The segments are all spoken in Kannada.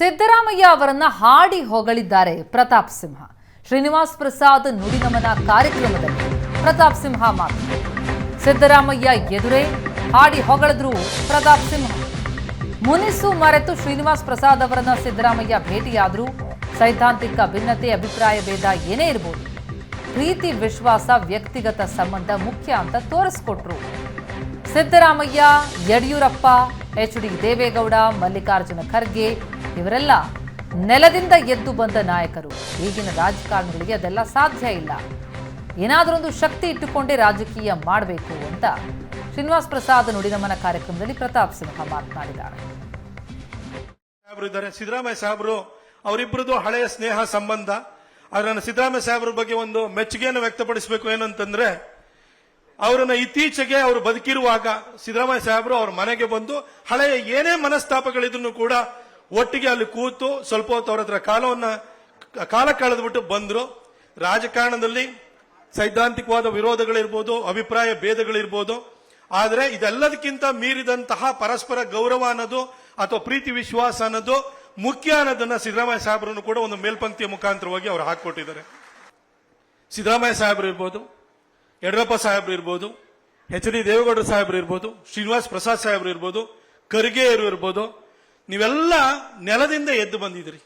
ಸಿದ್ದರಾಮಯ್ಯ ಅವರನ್ನ ಹಾಡಿ ಹೊಗಳಿದ್ದಾರೆ ಪ್ರತಾಪ್ ಸಿಂಹ. ಶ್ರೀನಿವಾಸ್ ಪ್ರಸಾದ್ ನುಡಿನಮನ ಕಾರ್ಯಕ್ರಮದಲ್ಲಿ ಪ್ರತಾಪ್ ಸಿಂಹ ಮಾತು. ಸಿದ್ದರಾಮಯ್ಯ ಎದುರೇ ಹಾಡಿ ಹೊಗಳಿದ್ರು ಪ್ರತಾಪ್ ಸಿಂಹ. ಮುನಿಸು ಮರೆತು ಶ್ರೀನಿವಾಸ್ ಪ್ರಸಾದ್ ಅವರನ್ನ ಸಿದ್ದರಾಮಯ್ಯ ಭೇಟಿಯಾದ್ರು. ಸೈದ್ಧಾಂತಿಕ ಭಿನ್ನತೆ, ಅಭಿಪ್ರಾಯ ಭೇದ ಏನೇ ಇರಬಹುದು ಪ್ರೀತಿ, ವಿಶ್ವಾಸ, ವ್ಯಕ್ತಿಗತ ಸಂಬಂಧ ಮುಖ್ಯ ಅಂತ ತೋರಿಸ್ಕೊಟ್ರು. ಸಿದ್ದರಾಮಯ್ಯ, ಯಡಿಯೂರಪ್ಪ ಎಚ್ ಡಿ ದೇವೇಗೌಡ, ಮಲ್ಲಿಕಾರ್ಜುನ ಖರ್ಗೆ ಇವರೆಲ್ಲ ನೆಲದಿಂದ ಎದ್ದು ಬಂದ ನಾಯಕರು. ಈಗಿನ ರಾಜಕಾರಣಿಗಳಿಗೆ ಅದೆಲ್ಲ ಸಾಧ್ಯ ಇಲ್ಲ. ಏನಾದರೊಂದು ಶಕ್ತಿ ಇಟ್ಟುಕೊಂಡೇ ರಾಜಕೀಯ ಮಾಡಬೇಕು ಅಂತ ಶ್ರೀನಿವಾಸ್ ಪ್ರಸಾದ್ ನುಡಿನಮನ ಕಾರ್ಯಕ್ರಮದಲ್ಲಿ ಪ್ರತಾಪ್ ಸಿಂಹ ಮಾತನಾಡಿದ್ದಾರೆ. ಸಿದ್ದರಾಮಯ್ಯ ಸಾಹೇಬರು ಅವರಿಬ್ಬರದು ಹಳೆಯ ಸ್ನೇಹ ಸಂಬಂಧ. ಆದ್ರೆ ನಾನು ಸಿದ್ದರಾಮಯ್ಯ ಸಾಹೇಬ್ರ ಬಗ್ಗೆ ಒಂದು ಮೆಚ್ಚುಗೆಯನ್ನು ವ್ಯಕ್ತಪಡಿಸಬೇಕು ಏನಂತಂದ್ರೆ ಅವರನ್ನ ಇತ್ತೀಚೆಗೆ ಅವರು ಬದುಕಿರುವಾಗ ಸಿದ್ದರಾಮಯ್ಯ ಸಾಹೇಬರು ಅವ್ರ ಮನೆಗೆ ಬಂದು ಹಳೆಯ ಏನೇ ಮನಸ್ತಾಪಗಳಿದ್ರು ಕೂಡ ಒಟ್ಟಿಗೆ ಅಲ್ಲಿ ಕೂತು ಸ್ವಲ್ಪ ಹೊತ್ತು ಅವ್ರ ಹತ್ರ ಕಾಲವನ್ನ, ಕಾಲ ಕಳೆದ್ಬಿಟ್ಟು ಬಂದ್ರು. ರಾಜಕಾರಣದಲ್ಲಿ ಸೈದ್ಧಾಂತಿಕವಾದ ವಿರೋಧಗಳಿರ್ಬೋದು, ಅಭಿಪ್ರಾಯ ಭೇದಗಳಿರ್ಬೋದು. ಆದರೆ ಇದೆಲ್ಲದಕ್ಕಿಂತ ಮೀರಿದಂತಹ ಪರಸ್ಪರ ಗೌರವ ಅನ್ನೋದು ಅಥವಾ ಪ್ರೀತಿ ವಿಶ್ವಾಸ ಅನ್ನೋದು ಮುಖ್ಯ ಅನ್ನೋದನ್ನ ಸಿದ್ದರಾಮಯ್ಯ ಸಾಹೇಬರನ್ನು ಕೂಡ ಒಂದು ಮೇಲ್ಪಂಕ್ತಿಯ ಮುಖಾಂತರವಾಗಿ ಅವರು ಹಾಕಿಕೊಟ್ಟಿದ್ದಾರೆ. ಸಿದ್ದರಾಮಯ್ಯ ಸಾಹೇಬರು ಇರ್ಬೋದು ಯಡಿಯೂರಪ್ಪ ಸಾಹೇಬ್ರು ಇರ್ಬೋದು, ಎಚ್ ಡಿ ದೇವೇಗೌಡರು ಸಾಹೇಬ್ರು ಇರ್ಬೋದು, ಶ್ರೀನಿವಾಸ್ ಪ್ರಸಾದ್ ಸಾಹೇಬ್ರು ಇರ್ಬೋದು, ಖರ್ಗೆಯವರು ಇರ್ಬೋದು, ನೀವೆಲ್ಲ ನೆಲದಿಂದ ಎದ್ದು ಬಂದಿದ್ರಿ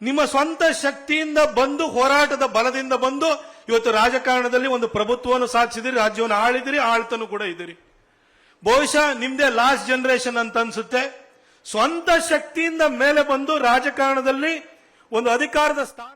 ನಿಮ್ಮ ಸ್ವಂತ ಶಕ್ತಿಯಿಂದ ಬಂದು, ಹೋರಾಟದ ಬಲದಿಂದ ಬಂದು, ಇವತ್ತು ರಾಜಕಾರಣದಲ್ಲಿ ಒಂದು ಪ್ರಭುತ್ವವನ್ನು ಸಾಧಿಸಿದಿರಿ ರಾಜ್ಯವನ್ನು ಆಳಿದಿರಿ ಆಳ್ತನೂ ಕೂಡ ಇದ್ದೀರಿ. ಬಹುಶಃ ನಿಮ್ದೇ ಲಾಸ್ಟ್ ಜನರೇಷನ್ ಅಂತ ಅನ್ಸುತ್ತೆ. ಸ್ವಂತ ಶಕ್ತಿಯಿಂದ ಮೇಲೆ ಬಂದು ರಾಜಕಾರಣದಲ್ಲಿ ಒಂದು ಅಧಿಕಾರದ ಸ್ಥಾನ